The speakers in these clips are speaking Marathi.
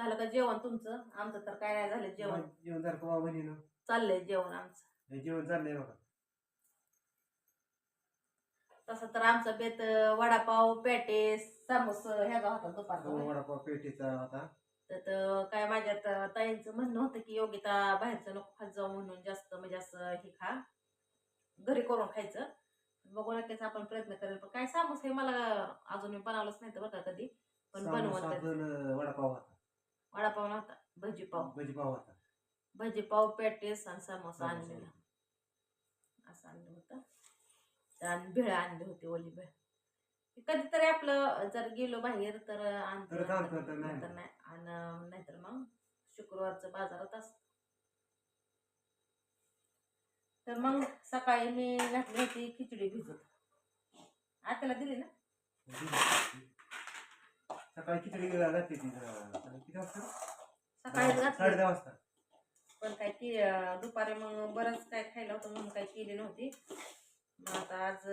झालं का जेवण तुमचं? आमचं तर काय नाही झालं जेवण. जेवण जर का बहिणीनं? चाललंय जेवण आमचं. हे जेवण चाललंय बघा. तसं तर आमचा बेत अं, वडापाव पॅटेस समोस ह्याचा होता दुपारचा तो वडापाव पेटीचा होता. तर त- काय माझ्यात अं, ताईंचं म्हणणं होतं की योगिता बाहेरचं नको खात जाऊ म्हणून जास्त म्हणजे असं हे खा. घरी करून खायचं. बघू नक्कीच आपण प्रयत्न करेल. पण काय समोस हे मला अजून मी बनवलंच नाही तर बरं का कधी. पण समोसा बनवत पण वडापाव होता. वडापाव नव्हता भजी पाव भजी पाव होता. भजी पाव पॅटेस आणि समोसा. आणलेला. असं आणलं होतं. आणि भेळ आणली होती ओली भेळ. कधीतरी आपलं जर गेलो बाहेर तर आणतो. तर नाही. आणि नाहीतर मग शुक्रवारचं बाजारात असत. तर मग सकाळी मी घातली होती खिचडी भिजत. आत्याला दिली ना? सकाळी खिचडी घातली किती वाजता? सकाळी साडे घातली दहा वाजता. पण काय की अं, दुपारी मग बरंच काय खायला होतं म्हणून काही केली नव्हती. मग आता आज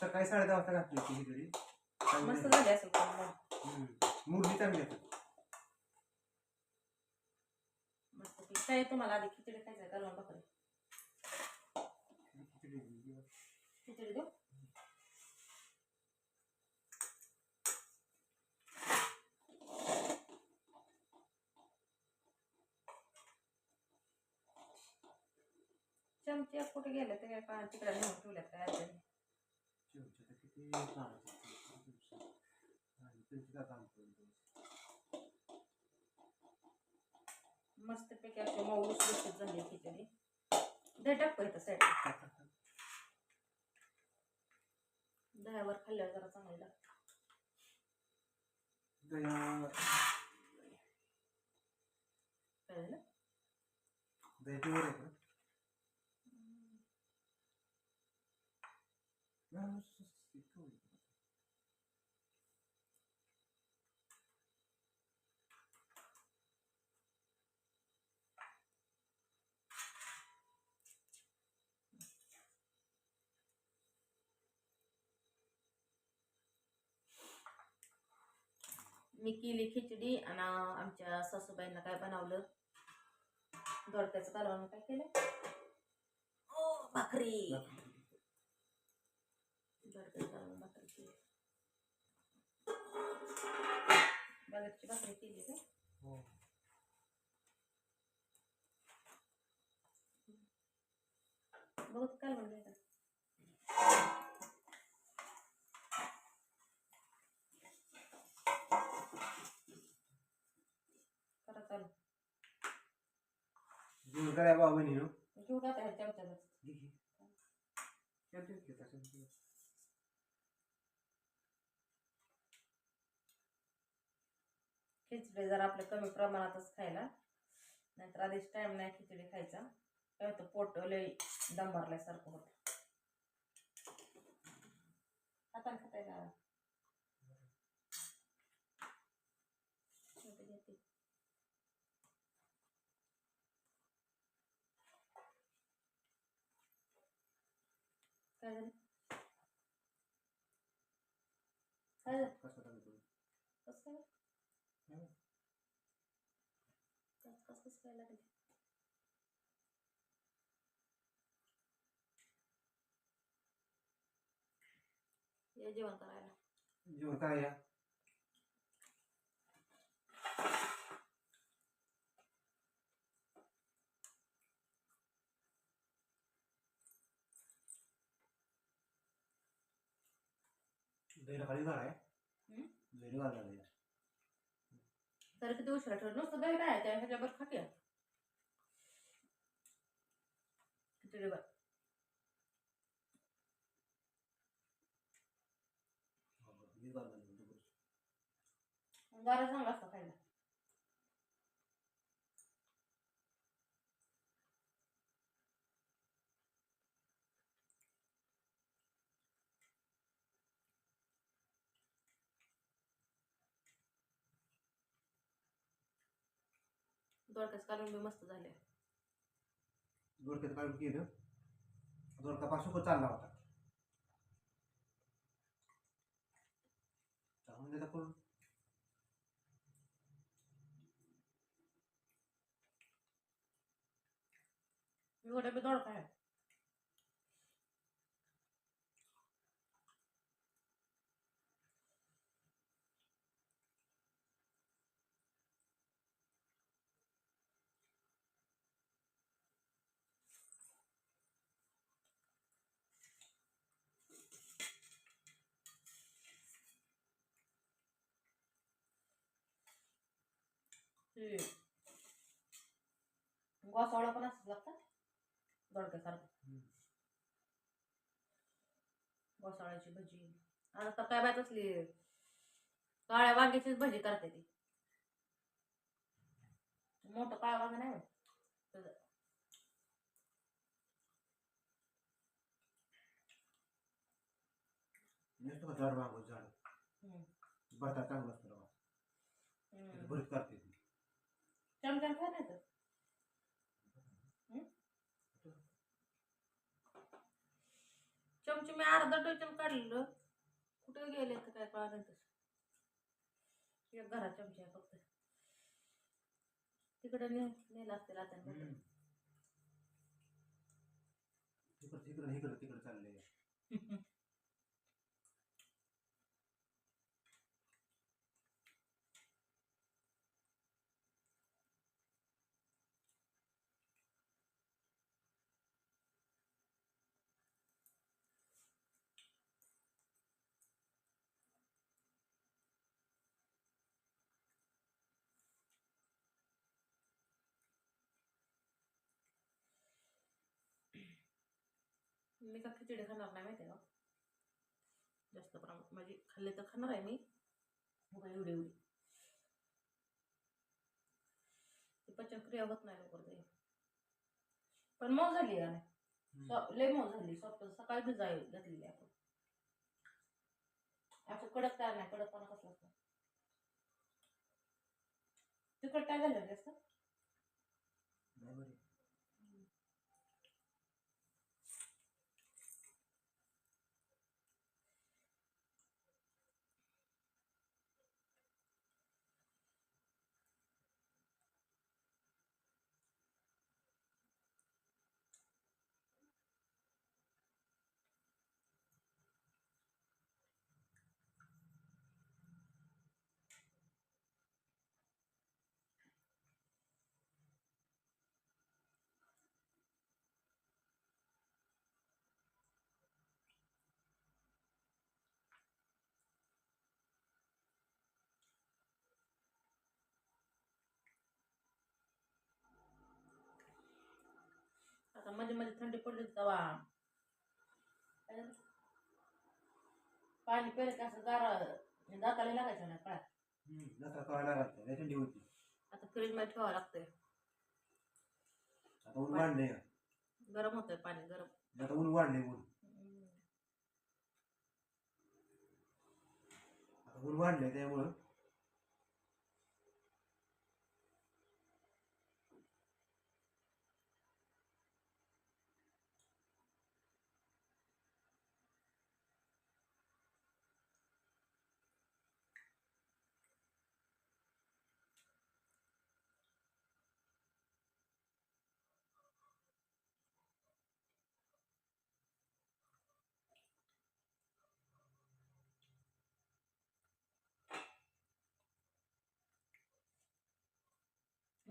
सकाळी साडे दहा वाजता घातली ती खिचडी चांगली मस्त झाली. झाली असेल पण मग. हम्म. मुरली चांगली आहे. मस्त की काय तुम्हाला आधी खिचडी खायचं का? भाकरी खिचडी. खिचडी देऊ? चमचे कुठे गेले ते काय पहा तिकडे नेऊन ठेवल्यात काय तर करून मस्तपैकी अशी मऊ लुसलुशीत झाली खिचडी. दही टाकू इथं साईड दह्यावर खाल्ल्यावर जरा चांगली लागते. दह्याची वर आहे का? हा, सुस्ती कवळी. मी केली खिचडी आणि आमच्या सासूबाईंना काय बनवलं दोडक्याचं कालवण काय केलं ओ भाकरी दोडक्याचं कालवण भाकरी केली. बागेची भाकरी केली का? हो. बहुत कालवण नाही का करा चालू. जेवण करायला बाबा. घेऊ का त्या चमच्याला घे, घे. चालतंय की तसं. खिचडी जर आपल्या कमी प्रमाणातच खायला. नाहीतर आधीच टाइम नाही खिचडी खायचा. काय होतं पोट लय दम भरल्यासारखं होतं हाताने. काय झालं? काय झालं? कसं करायचं? कसं काय हं. काय लागेल. ये जेवण करायला. जेवण दहीला खाली घाल आहे हं? दहीला तर किती उशिरा ठेवलं? नुसतं दही नाही त्या ह्याच्यावर खाते. खिचडी बर गारा चांगला असतो खायला दोडक्याच कालून बी मस्त झाले. दोडक्यात काढून केलं. दोडका पासून चालला होता. म्हणजे करून एवढं दोडका आहे. गोसावळा पण असंच लागतं दोडक्यासारखं. हम्म. गोसाळ्याची भजी. आता काय बात असली काळ्या वांग्याचीच भजी करते ती. मोठं काळं वांग नाही झाड मागं झाड. बटा चांगलं असतं. भरीत करते चमच्यानं काय नाही तर चमचे मी अर्धा डझन काढलेलं. कुठे गेले तर काय तसं? एक घरात चमचे आहे फक्त. तिकडे ने नेला असतील आता. तिकडं तिकडं इकडं तिकडं चाललंय. मी का खिचडी खाणार नाही माहिती का? जास्त प्रमाणात म्हणजे खाल्ले तर खाणार आहे मी. का एवढी एवढी. ती पचनक्रिया होत नाही लवकर ते. पण मऊ झाली आहे सॉ- लय मऊ झाली. सॉफ्ट सकाळी भिजाय घातलेली आपण. असं कडक काय नाही. कडकपणा कसला असतो? तिकड काय झालं जास्त? आता मध्ये मध्ये थंडी पडली झालं? पाणी की असं गारा दाताला लागायचं कळायला लागतं लय थंडी होती. आता फ्रीजमध्ये ठेवावं लागतंय. आता ऊन वाढलंय. गरम होतंय पाणी गरम. आता ऊन वाढलंय ऊन. आता ऊन वाढलंय त्यामुळं.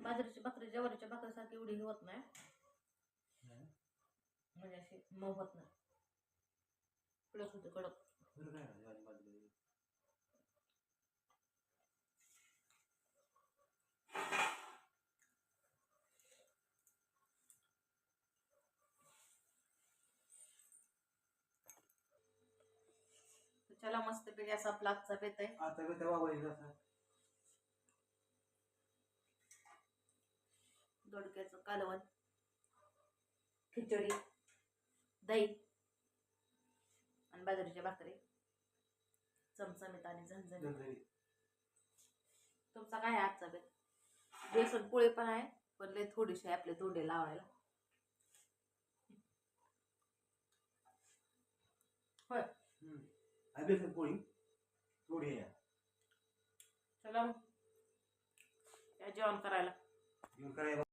बाजरीची भाकरी ज्वारीच्या भाकरीसारखी एवढी होत नाही. म्हणजे अशी मऊ होत नाही. कडक होते कडक. चला मस्त पैकी असा आपला आजचा बेत आहे. आता बी तेव्हा वय असं दोडक्याचं कालवण खिचडी दही आणि बाजरीच्या भाकरी चमचमीत आणि झणझणीत. तुमचा काय आहे आजचा बेत? बेसन पोळी पण आहे पण लय थोडीशी आपले तोंडे लावायला. होय. आहे बेसन पोळी थोडी आहे. चला मग. या जेवण करायला. येऊन करायला.